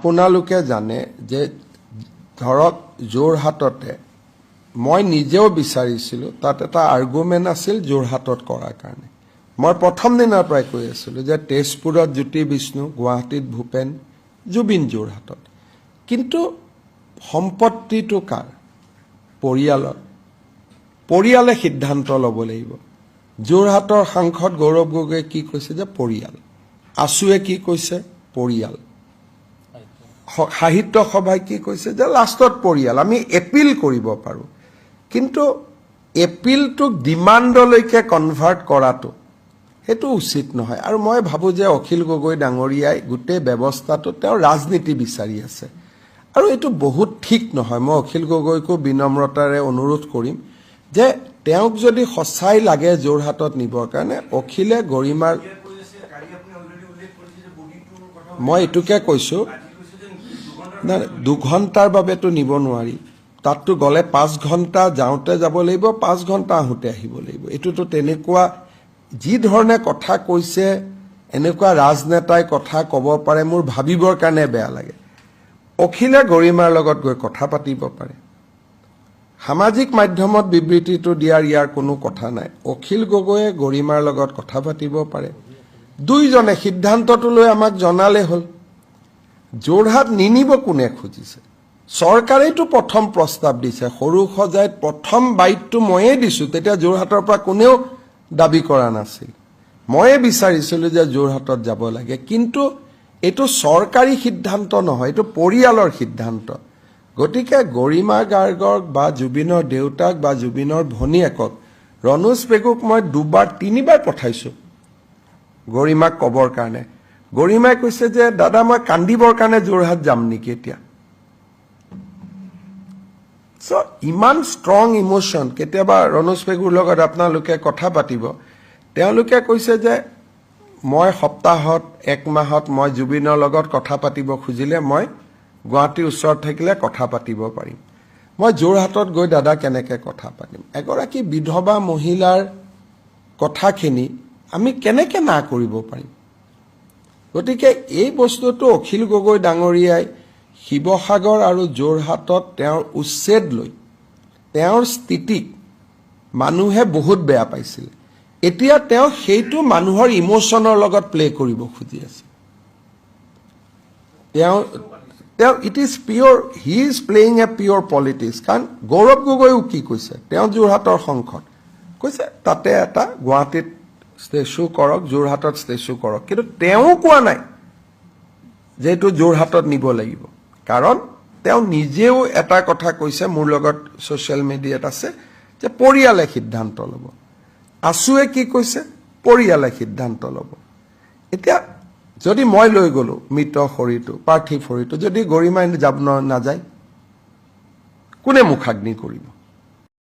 আপোনালোকে জানে যে ধৰক যোৰহাটতে মই নিজেও বিচাৰিছিলোঁ, তাত এটা আৰ্গুমেণ্ট আছিল যোৰহাটত কৰাৰ কাৰণে। মই প্ৰথম দিনাৰ পৰাই কৈ আছিলোঁ যে তেজপুৰত জ্যোতি বিষ্ণু, গুৱাহাটীত ভূপেন, জুবিন যোৰহাটত। কিন্তু সম্পত্তিটো কাৰ? পৰিয়ালৰ। পৰিয়ালে সিদ্ধান্ত ল'ব লাগিব। যোৰহাটৰ সাংসদ গৌৰৱ গগৈয়ে কি কৈছে যে পৰিয়াল। আছুৱে কি কৈছে? পৰিয়াল। সাহিত্য সভাই কি কৈছে যে লাষ্টত পৰিয়াল আমি এপিল কৰিব পাৰোঁ। কিন্তু এপিলটোক ডিমাণ্ডলৈকে কনভাৰ্ট কৰাটো সেইটো উচিত নহয়। আৰু মই ভাবোঁ যে অখিল গগৈ ডাঙৰীয়াই গোটেই ব্যৱস্থাটো তেওঁ ৰাজনীতি বিচাৰি আছে। আৰু এইটো বহুত ঠিক নহয়। মই অখিল গগৈকো বিনম্ৰতাৰে অনুৰোধ কৰিম যে তেওঁক যদি সঁচাই লাগে যোৰহাটত নিবৰ কাৰণে অখিলে গৰিমাৰ মই এইটোকে কৈছোঁ। নাই দুঘণ্টাৰ বাবেতো নিব নোৱাৰি। তাততো গ'লে পাঁচ ঘণ্টা যাওঁতে যাব লাগিব পাঁচ ঘণ্টা আহোঁতে আহিব লাগিব। এইটোতো তেনেকুৱা যি ধৰণে কথা কৈছে এনেকুৱা ৰাজনেতাই কথা ক'ব পাৰে মোৰ ভাবিবৰ কাৰণে বেয়া লাগে। অখিলে গৰিমাৰ লগত গৈ কথা পাতিব পাৰে। সামাজিক মাধ্যমত বিবৃতিটো দিয়াৰ ইয়াৰ কোনো কথা নাই। অখিল গগৈয়ে গৰিমাৰ লগত কথা পাতিব পাৰে। দুইজনে সিদ্ধান্তটো লৈ আমাক জনালে হ'ল। যোৰহাট নিনিব কোনে খুজিছে? চৰকাৰেইতো প্ৰথম প্ৰস্তাৱ দিছে। সৰু সজাইত প্ৰথম বাইটটো ময়ে দিছোঁ। তেতিয়া যোৰহাটৰ পৰা কোনেও দাবি কৰা নাছিল। ময়ে বিচাৰিছিলোঁ যে যোৰহাটত যাব লাগে। কিন্তু এইটো চৰকাৰী সিদ্ধান্ত নহয়, এইটো পৰিয়ালৰ সিদ্ধান্ত। গতিকে গৰিমা গাৰ্গক বা জুবিনৰ দেউতাক বা জুবিনৰ ভনীয়েকক, ৰণোজ পেগুক মই দুবাৰ, তিনিবাৰ পঠাইছোঁ। গৰিমাক ক'বৰ কাৰণে। গৰিমাই কৈছে যে দাদা মই কান্দিবৰ কাৰণে যোৰহাট যাম নেকি এতিয়া? চ' ইমান ষ্ট্ৰং ইম'শ্যন কেতিয়াবা ৰণোজ পেগুৰ লগত আপোনালোকে কথা পাতিব। তেওঁলোকে কৈছে যে মই সপ্তাহত এক মাহত মই জুবিনৰ লগত কথা পাতিব খুজিলে মই গুৱাহাটীৰ ওচৰত থাকিলে কথা পাতিব পাৰিম। মই যোৰহাটত গৈ দাদা কেনেকৈ কথা পাতিম? এগৰাকী বিধৱা মহিলাৰ কথাখিনি আমি কেনেকৈ না কৰিব পাৰিম? গতিকে এই বস্তুটো অখিল গগৈ ডাঙৰীয়াই শিৱসাগৰ আৰু যোৰহাটত তেওঁৰ উচ্ছেদ লৈ তেওঁৰ স্থিতিক মানুহে বহুত বেয়া পাইছিল। এতিয়া তেওঁ সেইটো মানুহৰ ইম'শ্যনৰ লগত প্লে কৰিব খুজি আছে। তেওঁ তেওঁ it is pure he is playing a pure politics কাৰণ গৌৰৱ গগৈও কি কৈছে? তেওঁ যোৰহাটৰ সংসদ। কৈছে তাতে এটা গুৱাহাটীত ষ্টেচু কৰক, যোৰহাটত ষ্টেচু কৰক। কিন্তু তেওঁ কোৱা নাই যে এইটো যোৰহাটত নিব লাগিব। কাৰণ তেওঁ নিজেও এটা কথা কৈছে, মোৰ লগত ছ'চিয়েল মিডিয়াত আছে, যে পৰিয়ালে সিদ্ধান্ত ল'ব। আছুৱে কি কৈছে? পৰিয়ালে সিদ্ধান্ত ল'ব। এতিয়া যদি মই লৈ গ'লো, মৃত শৰীৰটো, পাৰ্থিৱ শৰীৰটো, যদি গৰিমাই যাব নাযায়, কোনে মুখাগ্নি কৰিব?